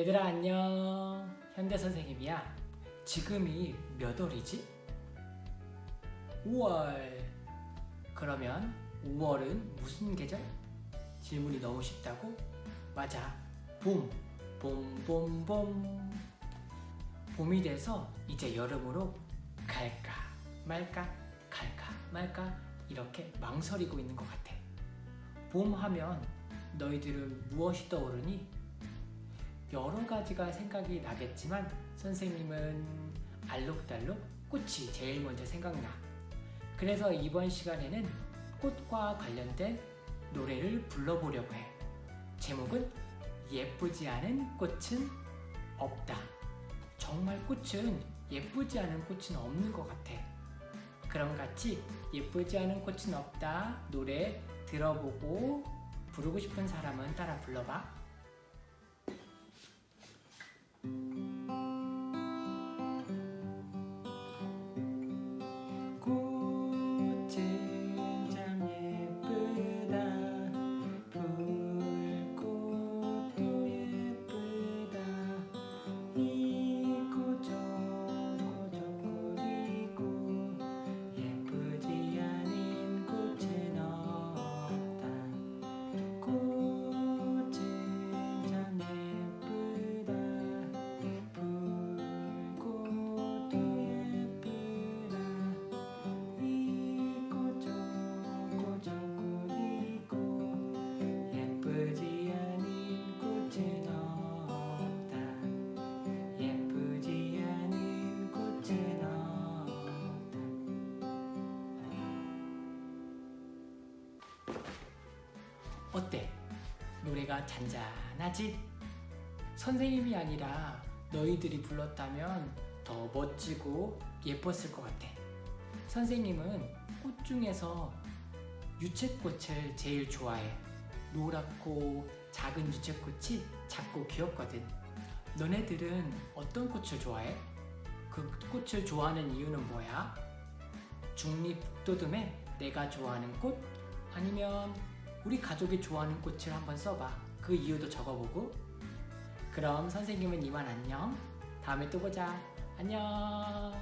얘들아 안녕 현대 선생님이야 지금이 몇 월이지? 5월 그러면 5월은 무슨 계절? 질문이 너무 쉽다고? 맞아 봄 봄봄봄 봄이 돼서 이제 여름으로 갈까 말까 갈까 말까 이렇게 망설이고 있는 것 같아 봄 하면 너희들은 무엇이 떠오르니? 가지가 생각이 나겠지만 선생님은 알록달록 꽃이 제일 먼저 생각나. 그래서 이번 시간에는 꽃과 관련된 노래를 불러보려고 해. 제목은 예쁘지 않은 꽃은 없다. 정말 꽃은 예쁘지 않은 꽃은 없는 것 같아. 그럼 같이 예쁘지 않은 꽃은 없다 노래 들어보고 부르고 싶은 사람은 따라 불러봐. Thank you. 어때? 노래가 잔잔하지? 선생님이 아니라 너희들이 불렀다면 더 멋지고 예뻤을 것 같아. 선생님은 꽃 중에서 유채꽃을 제일 좋아해. 노랗고 작은 유채꽃이 작고 귀엽거든. 너네들은 어떤 꽃을 좋아해? 그 꽃을 좋아하는 이유는 뭐야? 중립 북도듬에 내가 좋아하는 꽃? 아니면 우리 가족이 좋아하는 꽃을 한번 써봐. 그 이유도 적어보고. 그럼 선생님은 이만 안녕. 다음에 또 보자. 안녕.